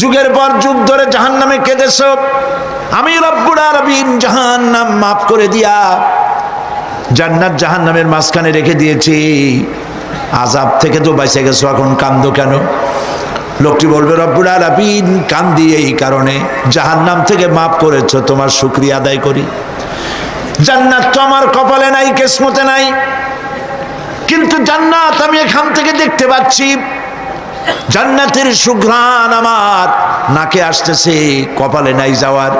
যুগের পর যুগ ধরে জাহান্নামে কেঁদেছ। আমি রব্বুর আরবিন জাহান্নাম মাফ করে দিয়া জান্নাত জাহান্নামের মাঝখানে রেখে দিয়েছি। আজাব থেকে তো বেঁচে গেছো, এখন কান্দো কেন? লোকটি বলবে, রব্বুল আলামিন কান্দি এই কারণে। জাহান্নাম থেকে মাফ করেছ, তোমার শুক্রিয়া আদায় করি। জান্নাত তো আমার কপালে নাই, কেসমতে নাই। কিন্তু জান্নাত আমি এখান থেকে দেখতে পাচ্ছি জান্নাতের সুঘ্রাণ আমার। নাকে আসতেছে, কপালে নাই যাওয়ার।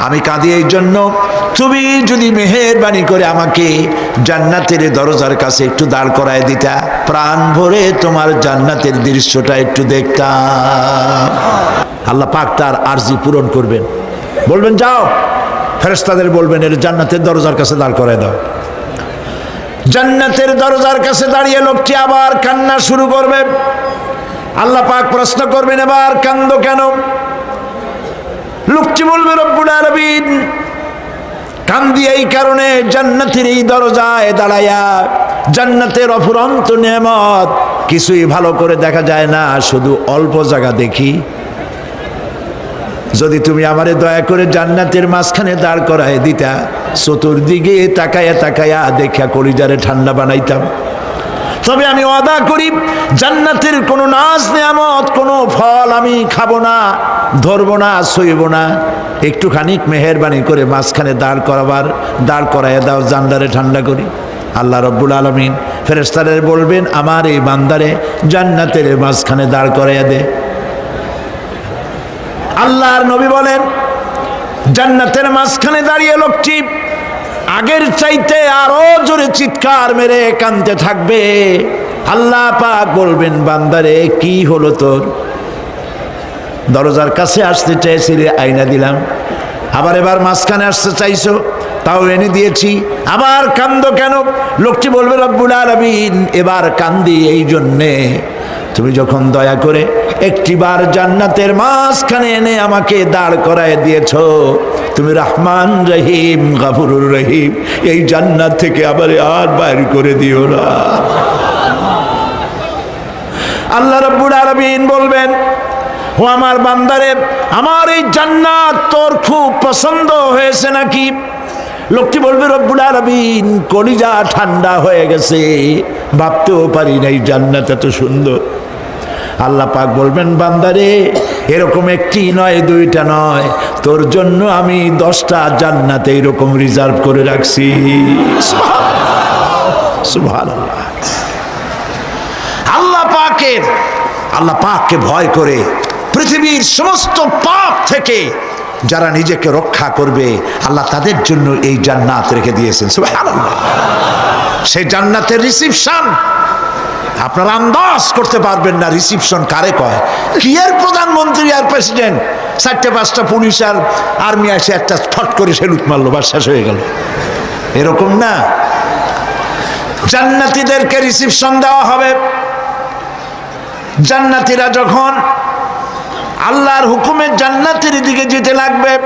আমি কাঁদি এই জন্য। তুমি যদি মেহেরবানি করে আমাকে জান্নাতের দরজার কাছে একটু দাঁড় করায় দিতা, প্রাণ ভরে তোমার জান্নাতের দৃশ্যটা একটু দেখতাম। আল্লাহ পাক তার আরজি পূরণ করবেন। বলবেন, যাও। ফেরেস্তাদের বলবেন, এর জান্নাতের দরজার কাছে দাঁড় করায় দাও। জান্নাতের দরজার কাছে দাঁড়িয়ে লোকটি আবার কান্না শুরু করবে। আল্লাহ পাক প্রশ্ন করবেন, এবার কান্দ কেন? লোকটি বলবে, রব্বুল কান্দি এই কারণে জান্নাতের এই দরজায় দাঁড়াইয়া জান্নাতের অফুরন্ত নেমত কিছুই ভালো করে দেখা যায় না, শুধু অল্প জায়গা দেখি। যদি তুমি আমারে দয়া করে জান্নাতের মাঝখানে দাঁড় করায় দিতা, চতুর্দিকে তাকায়া তাকায়া দেখা কলিজারে ঠান্ডা বানাইতাম। তবে আমি ওয়াদা করি, জান্নাতের কোনো নাচ নেয়ামত, কোনো ফল আমি খাব না, ধরবো না, সইব না। একটুখানি মেহরবানি করে মাঝখানে দাঁড় করাবার, দাঁড় করাইয়া দাও জান্ডারে ঠান্ডা করি। আল্লাহ রব্বুল আলমিন ফেরেস্তারে বলবেন, আমার এই বান্দারে জান্নাতের মাঝখানে দাঁড় করাইয়া দে। আল্লাহর নবী বলেন, জান্নাতের মাঝখানে দাঁড়িয়ে লোকটি আগের চাইতে আরও জোরে চিৎকার মেরে কানতে থাকবে। আল্লাহ পাক বলবেন, বান্দারে, কি হলো তোর? দরজার কাছে আসতে চাইছিলে আয়না দিলাম। আবার এবার মাঝখানে আসতে চাইছো, তাও এনে দিয়েছি। আবার কান্দ কেন? লোকটি বলবে, রব্বুল আলমিন, এবার কান্দি এই জন্যে। তুমি যখন দয়া করে একটিবার জান্নাতের মাঝখানে এনে আমাকে দাঁড় করায় দিয়েছ। তুমি রহমান রহিম, গাফুরুর রহিম। এই জান্নাত থেকে আবার আর বাইর করে দিও না। আল্লাহ রব্বুল আরবিন বলবেন, ও আমার বান্দারে, আমার এই জান্নাত তোর খুব পছন্দ হয়েছে নাকি? লোকটি বলবে, রব্বুল আরবিন কলিজা ঠান্ডা হয়ে গেছে। ভাবতেও পারি না এই জান্নাত এত সুন্দর। আল্লাহ পাক বলবেন, বান্দারে, এরকম একটি নয়, দুইটা নয়। তোর জন্য আমি দশটা জান্নাতে এরকম রিজার্ভ করে রাখছি। আল্লাহ পাকের, আল্লাহ পাককে ভয় করে পৃথিবীর সমস্ত পাপ থেকে যারা নিজেকে রক্ষা করবে, আল্লাহ তাদের জন্য এই জান্নাত রেখে দিয়েছেন। সেই জান্নাতের রিসিপশন আপনারা আন্দাজ করতে পারবেন না রিসিপশন কারে কয়। কি এর প্রধানমন্ত্রী আর প্রেসিডেন্ট চারটে, পাঁচটা পুলিশ আর আর্মি আসে একটা ফট করে সেলুট মারলো বা শেষ হয়ে গেল। এরকম না। জান্নাতিদেরকে রিসিপশন দেওয়া হবে। জান্নাতিরা যখন আল্লাহর হুকুমের জান্নাতের দিকে যেতে লাগবে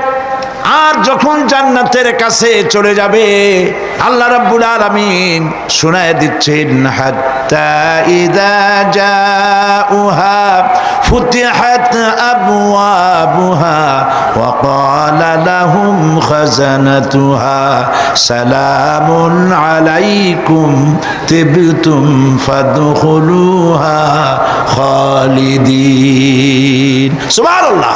আর যখন জান্নাতের কাছে চলে যাবে, আল্লাহ রাব্বুল আলামিন শোনায় দিচ্ছেন, হাত্তা ইদা জাউহা ফুতিহাত আবওয়াবুহা ওয়া ক্বালা লাহুম খাজানাতুহা সালামুন আলাইকুম তিবতুম ফাদখুলুহা খালিদিন। সুবহানাল্লাহ।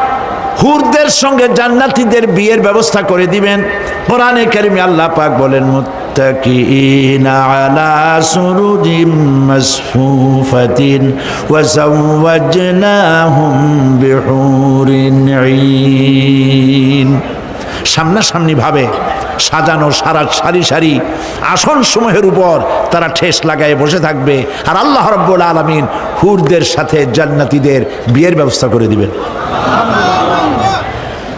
হুরদের সঙ্গে জান্নাতীদের বিয়ের ব্যবস্থা করে দিবেন। কোরআনে কারিমে আল্লাহ পাক বলেন যাওয়াজনাহুম বিহুরিন সামনাসামনি ভাবে সাজানো সারা সারি সারি আসন সমূহের উপর তারা ঠেস লাগায় বসে থাকবে আর আল্লাহ রব্বুল আলমিন হুরদের সাথে জান্নাতীদের বিয়ের ব্যবস্থা করে দিবেন।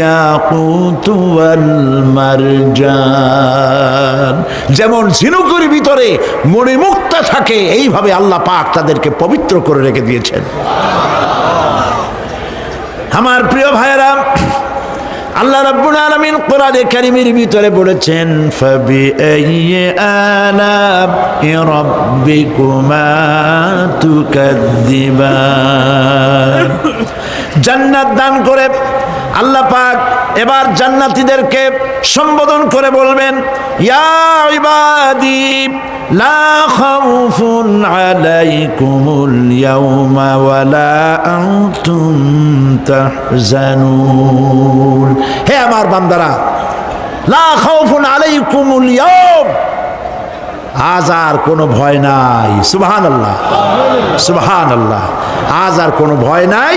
ইয়াকুত ওয়াল মারজান। যেমন ঝিনুকের ভিতরে মণিমুক্তা থাকে, এইভাবে আল্লাহ পাক তাদেরকে পবিত্র করে রেখে দিয়েছেন। আমার প্রিয় ভাইয়েরা, আল্লাহ রব্বুল আলামিন কোরআনে কারিমের ভিতরে বলেছেন ফাবি আইয়ি আলাব রাব্বিকুমা তুকাদ্দিবান। জান্নাত দান করে আল্লাহ পাক এবার জান্নাতীদেরকে সম্বোধন করে বলবেন, ইয়া ইবাদি, লা খাউফুন আলাইকুমুল হে আমার বান্দারা, লা আলাইকুমুল আজ আর কোনো ভয় নাই। সুবহান আল্লাহ সুবহান আল্লাহ আজ আর কোনো ভয় নাই।